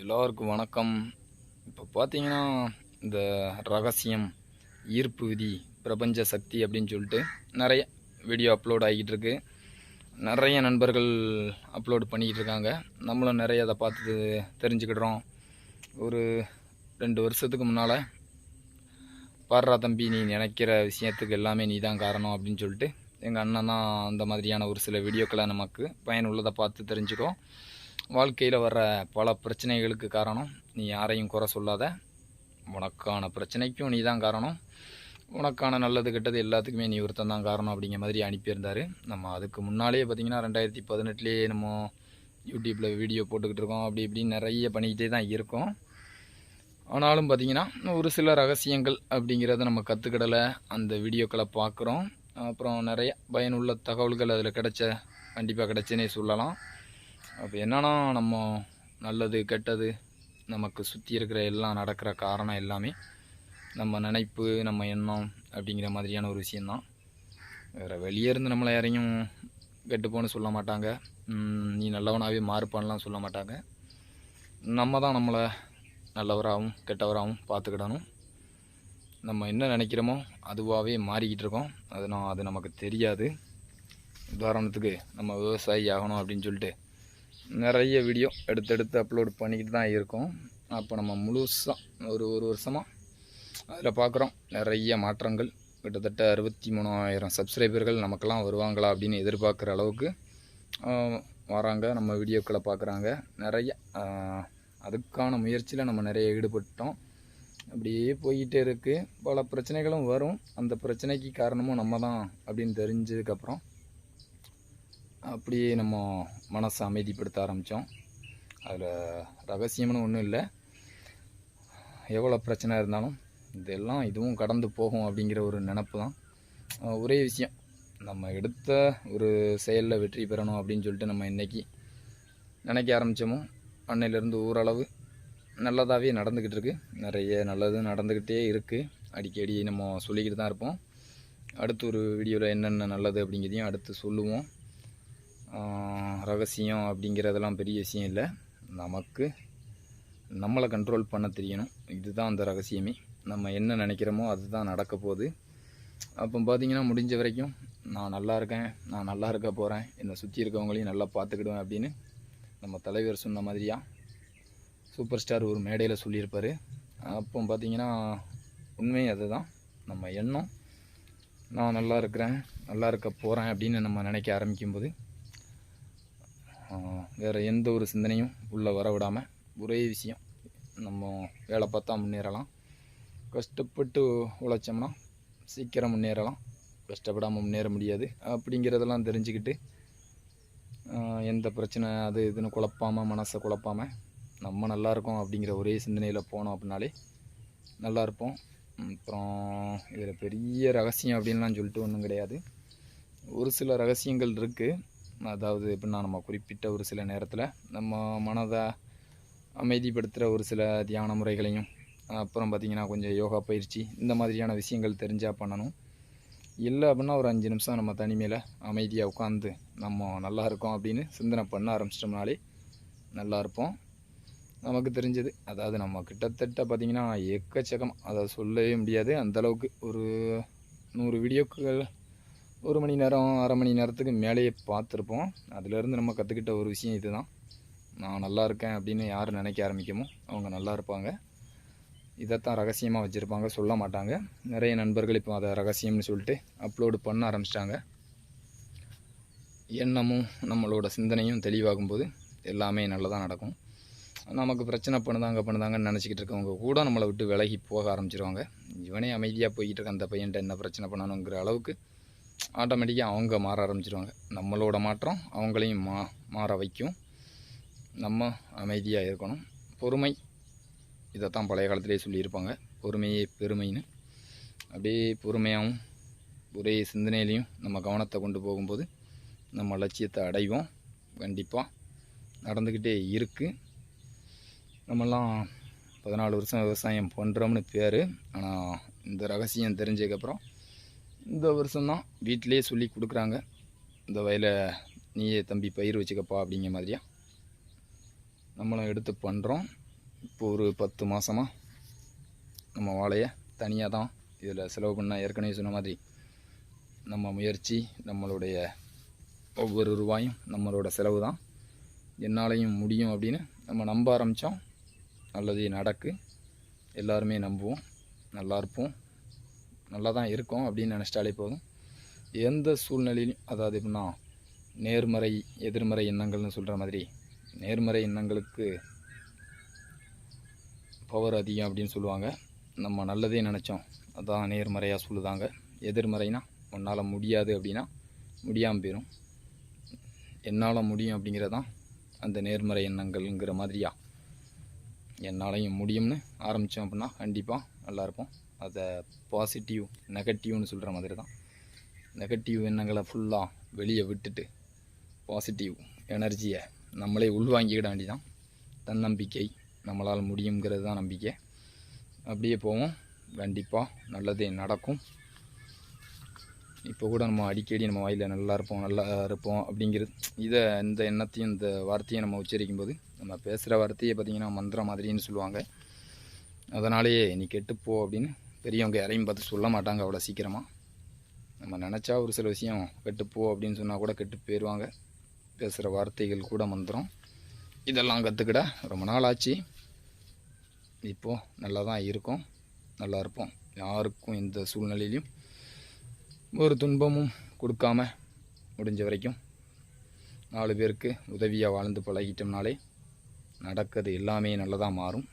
எல்லோருக்கும் வணக்கம். இப்போ பார்த்தீங்கன்னா இந்த ரகசியம் ஈர்ப்பு விதி பிரபஞ்ச சக்தி அப்படின்னு சொல்லிட்டு நிறைய வீடியோ அப்லோட் ஆகிட்டு இருக்கு. நிறைய நண்பர்கள் அப்லோட் பண்ணிக்கிட்டு இருக்காங்க. நம்மளும் நிறைய அதை பார்த்து தெரிஞ்சுக்கிடுறோம். ஒரு ரெண்டு வருஷத்துக்கு முன்னால் பாடுறா தம்பி நீ நினைக்கிற விஷயத்துக்கு எல்லாமே நீ தான் காரணம் அப்படின்னு சொல்லிட்டு எங்கள் அண்ணன் தான் அந்த மாதிரியான ஒரு சில வீடியோக்களை நமக்கு பயனுள்ளதை பார்த்து தெரிஞ்சுக்கோ வாழ்க்கையில் வர்ற பல பிரச்சனைகளுக்கு காரணம் நீ யாரையும் குறை சொல்லாத. உனக்கான பிரச்சனைக்கும் நீ தான் காரணம். உனக்கான நல்லது கெட்டது எல்லாத்துக்குமே நீ ஒருத்தன் தான் காரணம் அப்படிங்கிற மாதிரி அனுப்பியிருந்தார். நம்ம அதுக்கு முன்னாலே பார்த்தீங்கன்னா ரெண்டாயிரத்தி பதினெட்டுலேயே நம்ம யூடியூப்பில் வீடியோ போட்டுக்கிட்டு இருக்கோம் அப்படி இப்படின்னு நிறைய பண்ணிக்கிட்டே தான் இருக்கோம். ஆனாலும் பார்த்திங்கன்னா ஒரு சில ரகசியங்கள் அப்படிங்கிறத நம்ம கற்றுக்கிடலை அந்த வீடியோக்களை பார்க்குறோம் அப்புறம் நிறைய பயனுள்ள தகவல்கள் அதில் கிடச்ச கண்டிப்பாக கிடைச்சுன்னே சொல்லலாம். அப்போ என்னென்னா நம்ம நல்லது கெட்டது நமக்கு சுற்றி இருக்கிற எல்லாம் நடக்கிற காரணம் எல்லாமே நம்ம நினைப்பு நம்ம எண்ணம் அப்படிங்கிற மாதிரியான ஒரு விஷயந்தான் வேறு வெளியே இருந்து நம்மளை யாரையும் கெட்டுப்போன்னு சொல்ல மாட்டாங்க. நீ நல்லவனாகவே மாறுப்பான்லாம் சொல்ல மாட்டாங்க. நம்ம தான் நம்மளை நல்லவராகவும் கெட்டவராகவும் பார்த்துக்கிடணும். நம்ம என்ன நினைக்கிறோமோ அதுவாகவே மாறிக்கிட்டு இருக்கோம். அது நான் அது நமக்கு தெரியாது. உதாரணத்துக்கு நம்ம விவசாயி ஆகணும் அப்படின்னு சொல்லிட்டு நிறைய வீடியோ எடுத்து எடுத்து அப்லோட் பண்ணிக்கிட்டு தான் இருக்கோம். அப்போ நம்ம முழுசாக ஒரு ஒரு வருஷமாக அதில் பார்க்குறோம் நிறைய மாற்றங்கள். கிட்டத்தட்ட அறுபத்தி மூணாயிரம் சப்ஸ்கிரைபர்கள் நமக்கெல்லாம் வருவாங்களா அப்படின்னு எதிர்பார்க்குற அளவுக்கு வராங்க. நம்ம வீடியோக்களை பார்க்குறாங்க நிறைய அதுக்கான முயற்சியில் நம்ம நிறைய ஈடுபட்டோம். அப்படியே போய்கிட்டே இருக்குது பல பிரச்சனைகளும் வரும். அந்த பிரச்சனைக்கு காரணமும் நம்ம தான் அப்படின்னு தெரிஞ்சதுக்கப்புறம் அப்படியே நம்ம மனசை அமைதிப்படுத்த ஆரம்பித்தோம். அதில் ரகசியம்னு ஒன்றும் இல்லை. எவ்வளோ பிரச்சனை இருந்தாலும் இதெல்லாம் இதுவும் கடந்து போகும் அப்படிங்கிற ஒரு நினப்பு தான். ஒரே விஷயம் நம்ம எடுத்த ஒரு செயலில் வெற்றி பெறணும் அப்படின்னு சொல்லிட்டு நம்ம இன்னைக்கு நினைக்க ஆரம்பித்தோமோ அன்னையிலேருந்து ஓரளவு நல்லதாகவே நடந்துக்கிட்டு இருக்குது நிறைய நல்லது நடந்துக்கிட்டே இருக்குது அடிக்கடி நம்ம சொல்லிக்கிட்டு தான் இருப்போம். அடுத்து ஒரு வீடியோவில் என்னென்ன நல்லது அப்படிங்கிறதையும் அடுத்து சொல்லுவோம். ரகசியம் அப்படிங்கிறதெல்லாம் பெரிய விஷயம் இல்லை. நமக்கு நம்மளை கண்ட்ரோல் பண்ண தெரியணும். இதுதான் அந்த ரகசியமே. நம்ம என்ன நினைக்கிறோமோ அதுதான் நடக்க போகுது. அப்போ பார்த்தீங்கன்னா முடிஞ்ச வரைக்கும் நான் நல்லா இருக்கேன் நான் நல்லா இருக்க போகிறேன் என்னை சுற்றி இருக்கவங்களையும் நல்லா பார்த்துக்கிடுவேன் அப்படின்னு நம்ம தலைவர் சொன்ன மாதிரியா சூப்பர் ஸ்டார் ஒரு மேடையில் சொல்லியிருப்பார். அப்போ பார்த்தீங்கன்னா உண்மையும் அதுதான். நம்ம எண்ணம் நான் நல்லா இருக்கிறேன் நல்லா இருக்க போகிறேன் அப்படின்னு நம்ம நினைக்க ஆரம்பிக்கும்போது வேறு எந்த ஒரு சிந்தனையும் உள்ளே வர விடாமல் ஒரே விஷயம். நம்ம வேலை பார்த்தா முன்னேறலாம். கஷ்டப்பட்டு உழைச்சோம்னா சீக்கிரம் முன்னேறலாம். கஷ்டப்படாமல் முன்னேற முடியாது. அப்படிங்கிறதெல்லாம் தெரிஞ்சுக்கிட்டு எந்த பிரச்சனை அது இதுன்னு குழப்பாமல் மனசை குழப்பாமல் நம்ம நல்லா இருக்கோம் அப்படிங்கிற ஒரே சிந்தனையில் போனோம் அப்படின்னாலே நல்லா இருப்போம். அப்புறம் இதில் பெரிய ரகசியம் அப்படின்லாம் சொல்லிட்டு ஒன்றும் கிடையாது. ஒரு சில ரகசியங்கள் இருக்குது அதாவது எப்படின்னா நம்ம குறிப்பிட்ட ஒரு சில நேரத்தில் நம்ம மனதை அமைதிப்படுத்துகிற ஒரு சில தியான முறைகளையும் அப்புறம் பார்த்திங்கன்னா கொஞ்சம் யோகா பயிற்சி இந்த மாதிரியான விஷயங்கள் தெரிஞ்சால் பண்ணணும். இல்லை அப்படின்னா ஒரு அஞ்சு நிமிஷம் நம்ம தனிமையில் அமைதியாக உட்காந்து நம்ம நல்லா இருக்கோம் அப்படின்னு சிந்தனை பண்ண ஆரம்பிச்சிட்டோம்னாலே நல்லா இருப்போம். நமக்கு தெரிஞ்சது. அதாவது நம்ம கிட்டத்தட்ட பார்த்திங்கன்னா எக்கச்சக்கம் அதை சொல்லவே முடியாது. அந்தளவுக்கு ஒரு நூறு வீடியோக்கள் ஒரு மணி நேரம் அரை மணி நேரத்துக்கு மேலேயே பார்த்துருப்போம். அதுலேருந்து நம்ம கற்றுக்கிட்ட ஒரு விஷயம் இதுதான். நான் நல்லா இருக்கேன் அப்படின்னு யார் நினைக்க ஆரம்பிக்கமோ அவங்க நல்லா இருப்பாங்க. இதைத்தான் ரகசியமாக வச்சுருப்பாங்க சொல்ல மாட்டாங்க. நிறைய நண்பர்கள் இப்போ அதை ரகசியம்னு சொல்லிட்டு அப்லோடு பண்ண ஆரம்பிச்சிட்டாங்க. எண்ணமும் நம்மளோட சிந்தனையும் தெளிவாகும்போது எல்லாமே நல்லதாக நடக்கும். நமக்கு பிரச்சனை பண்ணுதாங்க பண்ணுதாங்கன்னு நினச்சிக்கிட்டு இருக்கவங்க கூட நம்மளை விட்டு விலகி போக ஆரம்பிச்சிருவாங்க. இவனே அமைதியாக போய்கிட்டு இருக்க அந்த பையன்ட்ட என்ன பிரச்சனை பண்ணணுங்கிற அளவுக்கு ஆட்டோமேட்டிக்காக அவங்க மாற ஆரம்பிச்சிருவாங்க. நம்மளோட மாற்றம் அவங்களையும் மா மாற வைக்கும். நம்ம அமைதியாக இருக்கணும். பொறுமை. இதைத்தான் பழைய காலத்திலே சொல்லியிருப்பாங்க. பொறுமையே பெருமைன்னு. அப்படியே பொறுமையாகவும் ஒரே சிந்தனையிலையும் நம்ம கவனத்தை கொண்டு போகும்போது நம்ம லட்சியத்தை அடைவோம். கண்டிப்பாக நடந்துக்கிட்டே இருக்குது நம்மெல்லாம் பதினாலு வருஷம் விவசாயம் பண்ணுறோம்னு பேர். ஆனால் இந்த ரகசியம் தெரிஞ்சதுக்கப்புறம் இந்த வருஷம்தான் வீட்டிலே சொல்லி கொடுக்குறாங்க. இந்த வயலை நீயே தம்பி பயிர் வச்சுக்கப்பா அப்படிங்கிற மாதிரியா? நம்மளும் எடுத்து பண்ணுறோம் இப்போ ஒரு பத்து மாதமாக நம்ம வாழையை தனியாக தான் இதில் செலவு பண்ண ஏற்கனவே சொன்ன மாதிரி நம்ம முயற்சி நம்மளுடைய ஒவ்வொரு ரூபாயும் நம்மளோட செலவு தான். என்னாலையும் முடியும் அப்படின்னு நம்ம நம்ப ஆரம்பித்தோம் நல்லது நடக்கு. எல்லாருமே நம்புவோம். நல்லா இருப்போம். நல்லா தான் இருக்கும் அப்படின்னு நினச்சிட்டாலே போதும். எந்த சூழ்நிலையிலும் அதாவது எப்படின்னா நேர்மறை எதிர்மறை எண்ணங்கள்னு சொல்கிற மாதிரி நேர்மறை எண்ணங்களுக்கு பவர் அதிகம் அப்படின்னு சொல்லுவாங்க. நம்ம நல்லதே நினச்சோம். அதான் நேர்மறையாக சொல்லுதாங்க. எதிர்மறைனா உன்னால் முடியாது அப்படின்னா முடியாமல் போயிடும் என்னால் முடியும் அப்படிங்கிறதான் அந்த நேர்மறை எண்ணங்கள்ங்கிற மாதிரியா. என்னாலையும் முடியும்னு ஆரம்பித்தோம் அப்படின்னா கண்டிப்பாக நல்லாயிருப்போம் அதை பாசிட்டிவ் நெகட்டிவ்னு சொல்கிற மாதிரி தான் நெகட்டிவ் எண்ணங்களை ஃபுல்லாக வெளியே விட்டுட்டு பாசிட்டிவ் எனர்ஜியை நம்மளே உள்வாங்கிக்கிட வேண்டியதான் தன்னம்பிக்கை நம்மளால் முடியுங்கிறது தான் நம்பிக்கை. அப்படியே போவோம். கண்டிப்பாக நல்லதே நடக்கும். இப்போ கூட நம்ம அடிக்கடி நம்ம வாயில் நல்லா இருப்போம் நல்லா இருப்போம் அப்படிங்கிறது இதை இந்த எண்ணத்தையும் இந்த வார்த்தையும் நம்ம உச்சரிக்கும் போது நம்ம பேசுகிற வார்த்தையை பார்த்திங்கன்னா மந்திரம் மாதிரின்னு சொல்லுவாங்க. அதனாலேயே நீ கெட்டுப்போ அப்படின்னு பெரியவங்க யாரையும் பார்த்து சொல்ல மாட்டாங்க அவ்வளோ சீக்கிரமாக நம்ம நினச்சா ஒரு சில விஷயம் கெட்டுப்போ அப்படின்னு சொன்னால் கூட கெட்டு போயிடுவாங்க பேசுகிற வார்த்தைகள் கூட மந்திரம். இதெல்லாம் கற்றுக்கிட ரொம்ப நாள் ஆச்சு. இப்போது நல்லா தான் இருக்கும். நல்லா இருப்போம். யாருக்கும் எந்த சூழ்நிலையிலையும் ஒரு துன்பமும் கொடுக்காம முடிஞ்ச வரைக்கும் நாலு பேருக்கு உதவியாக வாழ்ந்து பழகிட்டோம்னாலே நடக்கிறது எல்லாமே நல்லதாக மாறும்.